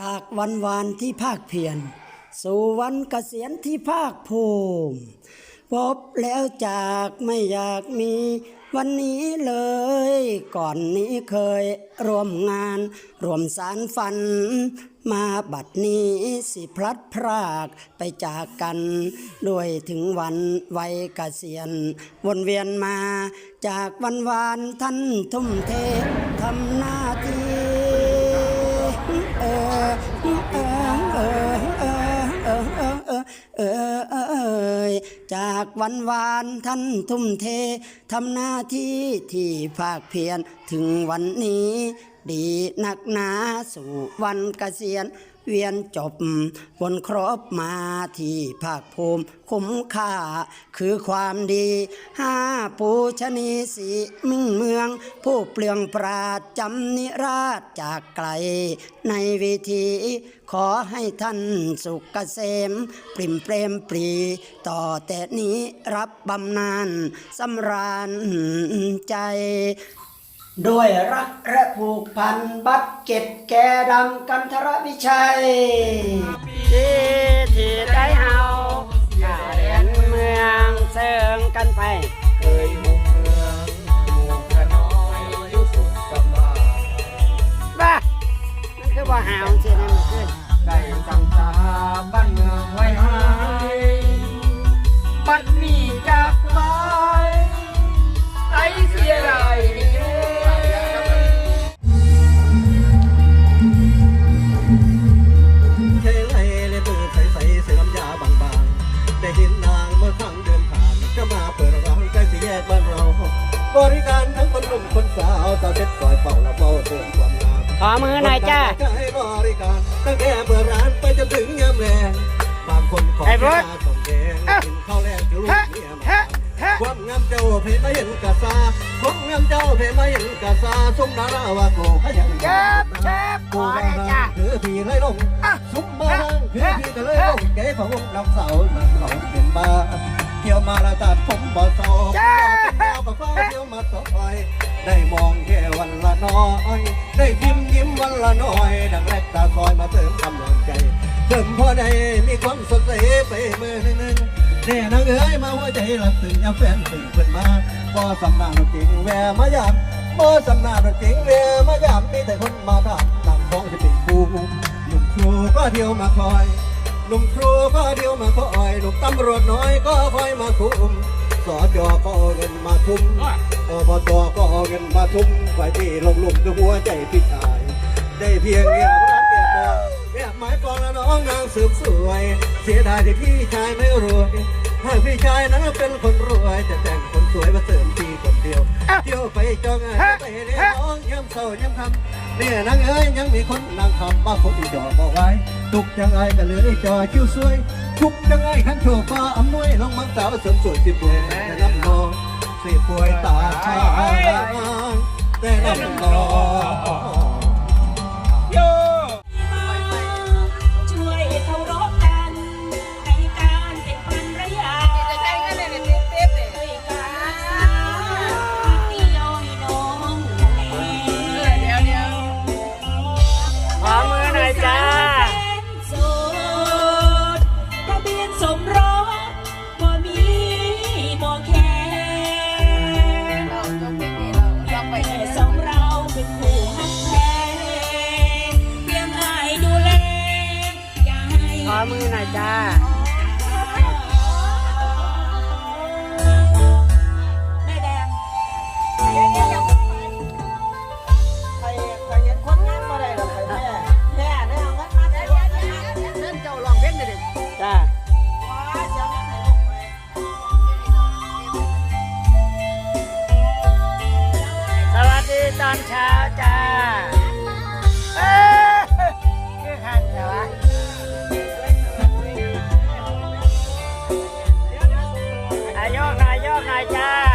จากวันวานที่ภาคเพียรสู่วันเกษียณที่ภาคภูมิพบแล้วจากไม่อยากมีวันนี้เลย ก่อนนี้เคยร่วมงาน ร่วมสารฝัน มาบัดนี้สิพลัดพรากไปจากกันด้วยถึงวันวัยเกษียณวนเวียนมาจากวันวานท่านทุ่มเท จากวันวานท่านทุ่มเททำหน้าที่ที่ภาคเพียรถึงวันนี้ ดีนักหนาสู่วันเกษียณ เวียนจบวนครบมาที่ภาคภูมิคุ้มค่า คือความดีห้าปูชนีสีมิ่งเมือง ผู้เปลืองปราดจำนิราชจากไกล ในวิธีขอให้ท่านสุขเกษม ปริมเปรมปรี ต่อแต่นี้รับบำนาญสำราญใจ ด้วยรักและผูกพันบัดเก็ตแก่ดำกันทรวิชัยที่ที่ได้เฮาข้าเรียนเมืองเสิงกันไป เคยบุกเมืองอยู่กระน้อยอยู่สุดสบายบ้ามันคือว่าหาวเสียนั่นมันขึ้นได้ตั้งตาบ้านเมืองไว้ให้บัดนี้ มขอมือหน่อยจ้าไอ้บอสแค่ส่งแกงกินข้าวแรงจะรู้เมียมาความงามเจ้าเพมาเห็นกะซาความงามเจ้าเพมาเห็นกะซาสมดาราวาโกขยันเจ็บเจ็บขอได้จ้าคือพี่เลยลงสุมบ้างคือพี่ก็เลยลงเก๋ของลำเสามันเขาเป็นบ้าเที่ยวมาละตัดผมบ่อสอบเป็นดาวกับฟ้าเที่ยวมาต่อย ได้มองแค่วันละน้อย ได้ยิ้มยิ้มวันละน้อย ดังแรกตาคอยมาเติมกำลังใจ เติมพอได้มีความสดใสไปมือหนึ่งแน่นางเอ้ยมาหัวใจหลับตื่นยาแฟนตื่นเพิ่นมาบ่สำนาจริงแวมายามบ่สำนาจริงแวมายามมีแต่คนมาถามนางของจะเป็นครูหนุ่มครูก็เดียวมาคอยหนุ่มครูก็เดียวมาคอยหนุ่มตำรวจน้อยก็คอยมาคุม สอจอก็เอาเงินมาทุ่มอบตก็เอาเงินมาทุ่มไว้ที่ลงหลุมด้วยหัวใจพี่ชาย ได้เพียงแอบรักแอบมองแอบหมายปองและน้องนางสืบสวย เสียดายที่พี่ชายไม่รวยหากพี่ชายนั้นเป็นคนรวยจะแต่งคนสวยมาเสริมพี่คนเดียว เที่ยวไปจองงานไปเลี้ยงน้องย้ำเศร้าย้ำคำเนี่ยนางเอ้ยยังมีคนนางคำมาคนที่จอบอกไว้ ตุกจังไงก็เหลยจอคิ้วสวย ทุกจังไงขันโชฟ้าอำนวยลงมังสาวเสริมสวยสิป่วยแต่ลำนองสิป่วยตาชาแต่ลำนอง ขอมือหน่อยจ้าแม่แดง nay cha.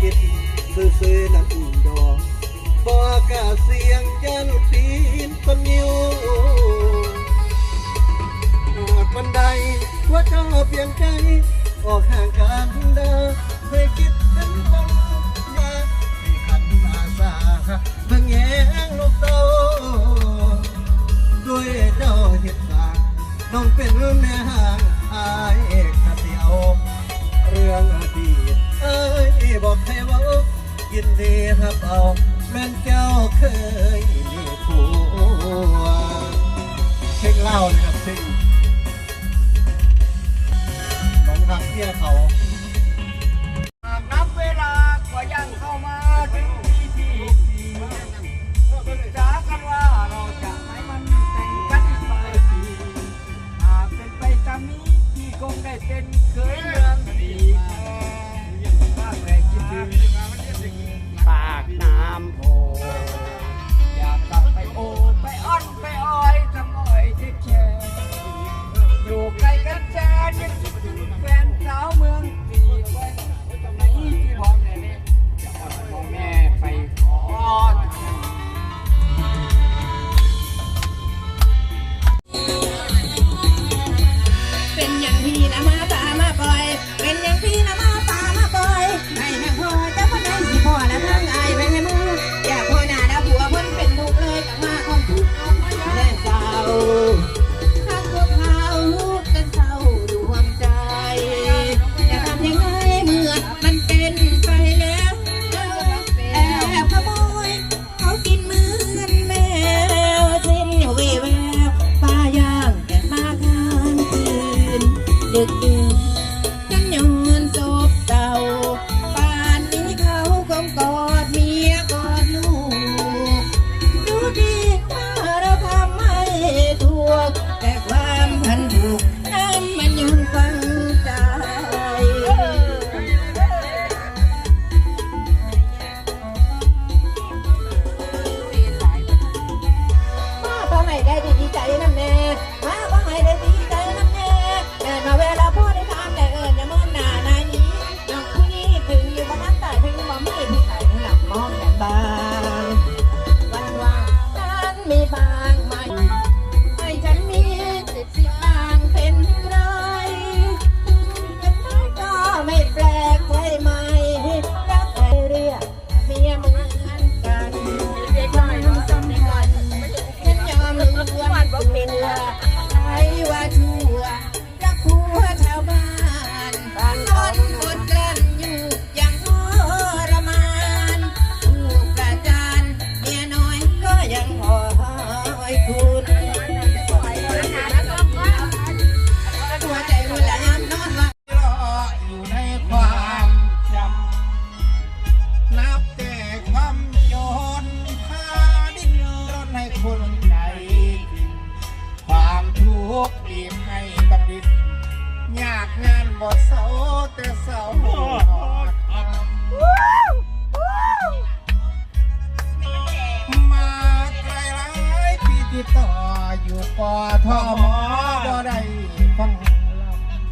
que มีพี่กงได้เป็นเคยเมืองดีภาแรกคิดถึปากน้ำโพ บ่เศร้าแต่เศร้าหอดตตออยู่ปอทอมอบ่ดฟังล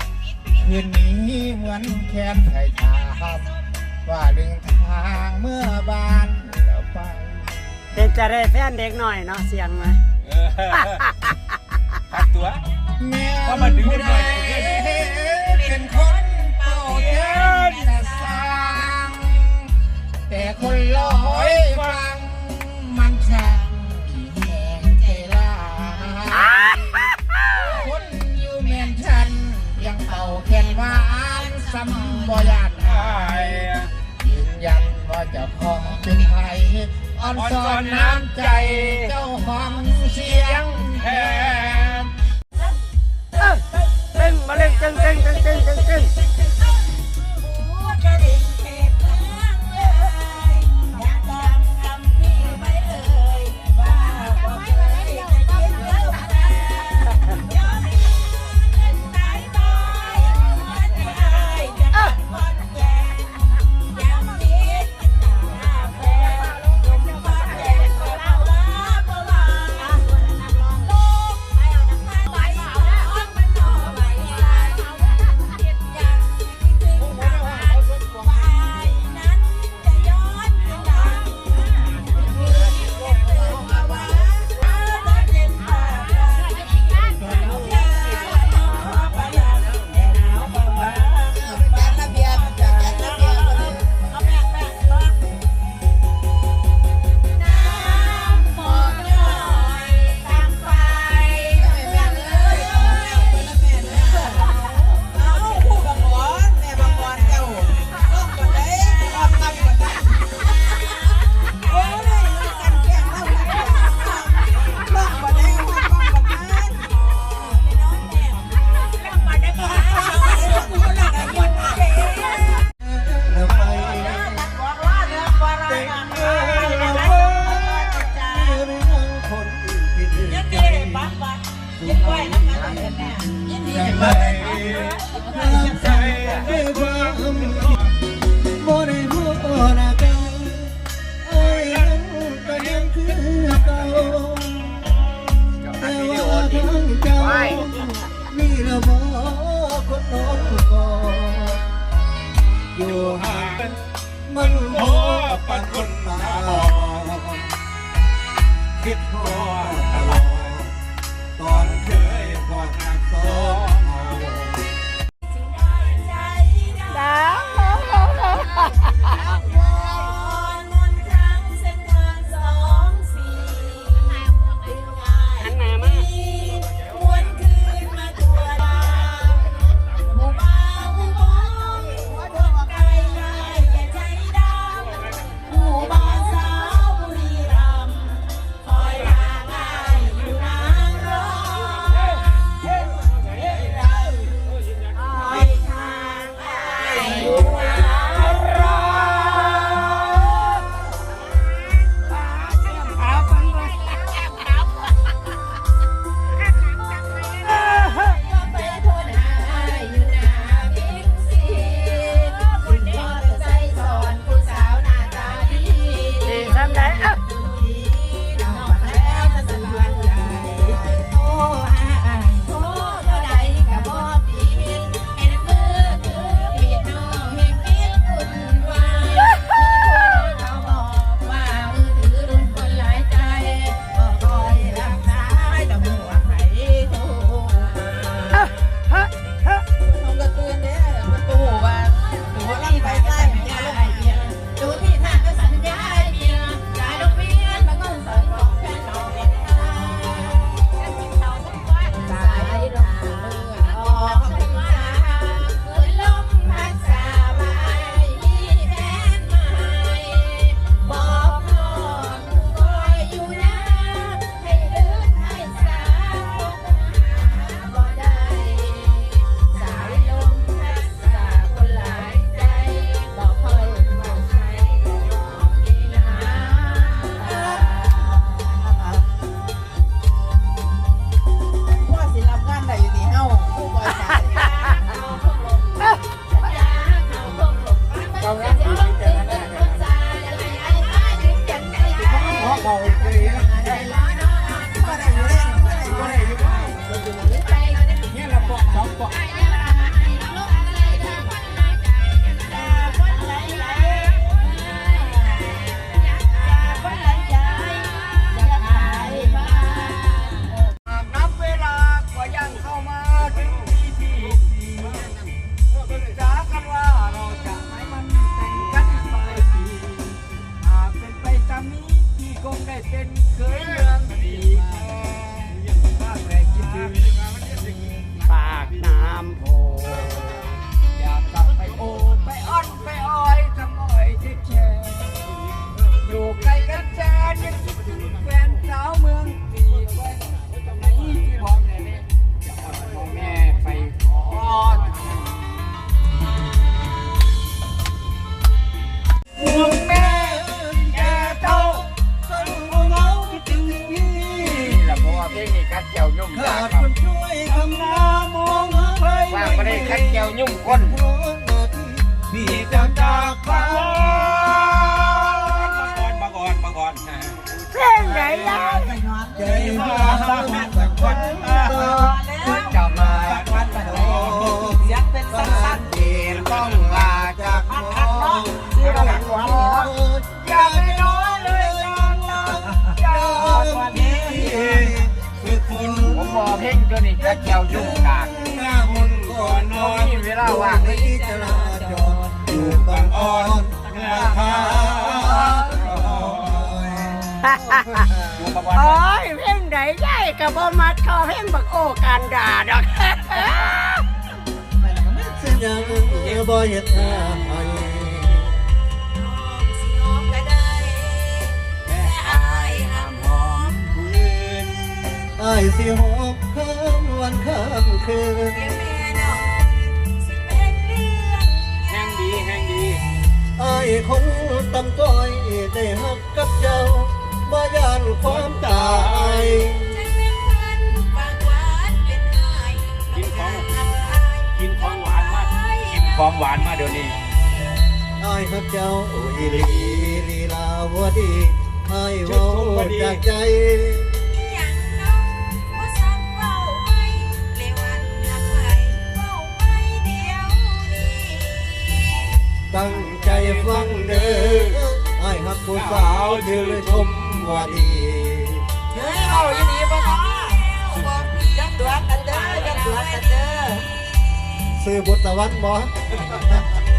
ำคืนนี้เหมือนแค้นไข่ตาครับว่าลึงทางเมื่อบานแล้วไปเป็กจะได้แฟนเด็กหน่อยเนาะเสียงไหมาหักตัวเพราะมาดึงหน่อย เป็นคนเป่าเยินนะสร้างแต่คนลอยฟัง มันช่างขี้แหงเจร้ายคนอยู่เมียนฉัน ยังเป่าแคนหวานซ้ำบ่ยานอายยืนยันว่าจะของเป็นไทยอ่อนสอนน้ำใจเจ้าของเสียงแท มอคนนอนกออยู่ห่างมันหอปันคนมาคิดหัว คัดเจียวยุ่งขาจากดครัคบนช่วยทำหน้ามองหาใครว่างไม่ได้คัดเจียวยุ่งคนเพราะหน้าที่พี่จะจากไปมาก่อนมาก่อนเพลงไหนล่ะใจมาสักวันตาจะมาวันตาเสียงเป็นสั้นๆเดียต้องลาจากน้องเสียงหลังหวานอย่าไปน้อยเลยยังนะอย่าวันนี้คือคุณ ผมบอกเพลงตัวนี้คัดเจียวยุ่งจากหน้ามนก่อนนอนมีเวลาว่างเลยที่จะลาจอดอยู่บางอ่อนราคาอยู่ประวัติโอ้ยเพลงไหนใหญ่กับบ่มัดคอเพลงบักโอการด่าดอกสิยังบ่ อ้ายสิหอบข้ามวันข้ามคืนเดี๋ยวแม่น้องสิเป็นเรื่องแห่งดีแห่งดีไอ้ายคงตำต้อยได้ฮักกับเจ้าบ่ยานความตายจังแม่นพันปากหวานเป็นอายกินของน้ำตาอายกินของหวานมากินของหวานมาเดี๋ยวนี้ไอ้ายฮักเจ้าอีหลีลีลาวดีให้เว้าจากใจ ตั้งใจฟังเด้อไอ้ายฮักผู้สาวชื่อชมว่าดี เฮ้ยเอาอย่างนี้บ่เนาะจับตัวกันเด้อจับตัวกันเด้อซื้อบุตรวันบ่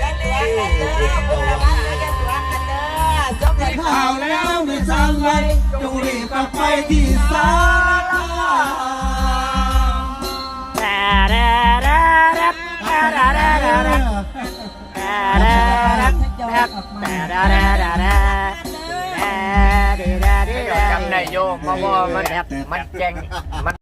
จับตัวกันเด้อบุญละวันเด้อจับตัวกันเด้อจบเลยข่าวแล้วไม่สร้างไว้จงรีบกลับไปที่สาลา จำได้โยมเพราะว่ามันมันแจงมัน